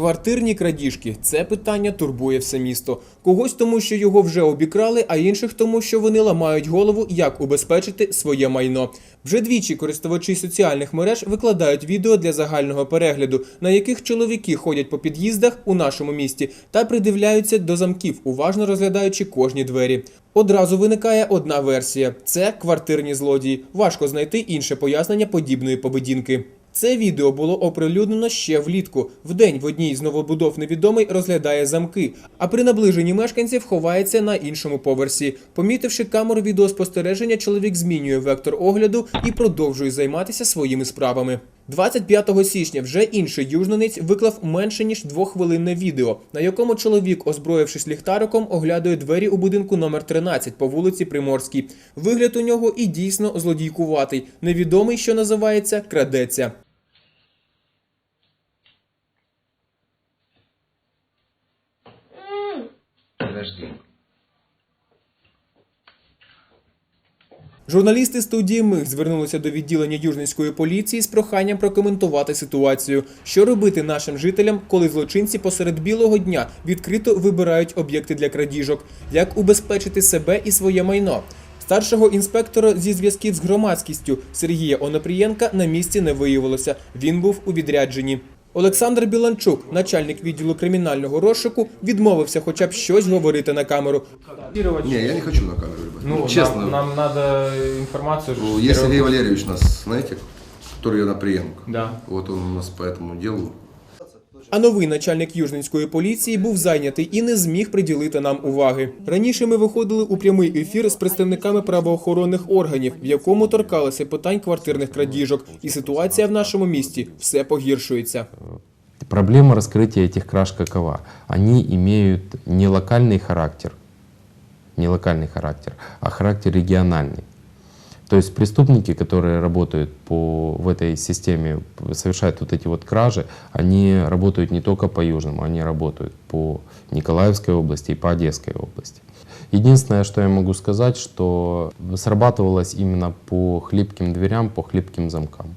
Квартирні крадіжки це питання турбує все місто. Когось тому, що його вже обікрали, а інших тому, що вони ламають голову, як убезпечити своє майно. Вже двічі користувачі соціальних мереж викладають відео для загального перегляду, на яких чоловіки ходять по під'їздах у нашому місті та придивляються до замків, уважно розглядаючи кожні двері. Одразу виникає одна версія: це квартирні злодії. Важко знайти інше пояснення подібної поведінки. Це відео було оприлюднено ще влітку. В день в одній з новобудов невідомий розглядає замки, а при наближенні мешканців ховається на іншому поверсі. Помітивши камеру відеоспостереження, чоловік змінює вектор огляду і продовжує займатися своїми справами. 25 січня вже інший южнонець виклав менше ніж двохвилинне відео, на якому чоловік, озброївшись ліхтариком, оглядає двері у будинку номер 13 по вулиці Приморській. Вигляд у нього і дійсно злодійкуватий. Невідомий, що називається, крадеться. Подожди. Журналісти студії Миг звернулися до відділення Южницької поліції з проханням прокоментувати ситуацію, що робити нашим жителям, коли злочинці посеред білого дня відкрито вибирають об'єкти для крадіжок, як убезпечити себе і своє майно. Старшого інспектора зі зв'язків з громадськістю Сергія Онопрієнка на місці не виявилося. Він був у відрядженні. Олександр Біланчук, начальник відділу кримінального розшуку, відмовився хоча б щось говорити на камеру. Не, я не хочу на камеру. Ну, честно. Нам, нам надо информацию. Ну, же Есть первым- Сергей Валерьевич у нас, знаете, который на приемку. Да. Вот он у нас по этому делу. А новий начальник Южницької поліції був зайнятий і не зміг приділити нам уваги. Раніше ми виходили у прямий ефір з представниками правоохоронних органів, в якому торкалися питань квартирних крадіжок, і ситуація в нашому місті все погіршується. Проблема раскрытия этих краж какова? Они имеют не локальный характер, Не локальный характер, а характер региональный. То есть преступники, которые работают по, в этой системе, совершают вот эти вот кражи, они работают не только по Южному, они работают по Николаевской области и по Одесской области. Единственное, что я могу сказать, что срабатывалось именно по хлипким дверям, по хлипким замкам.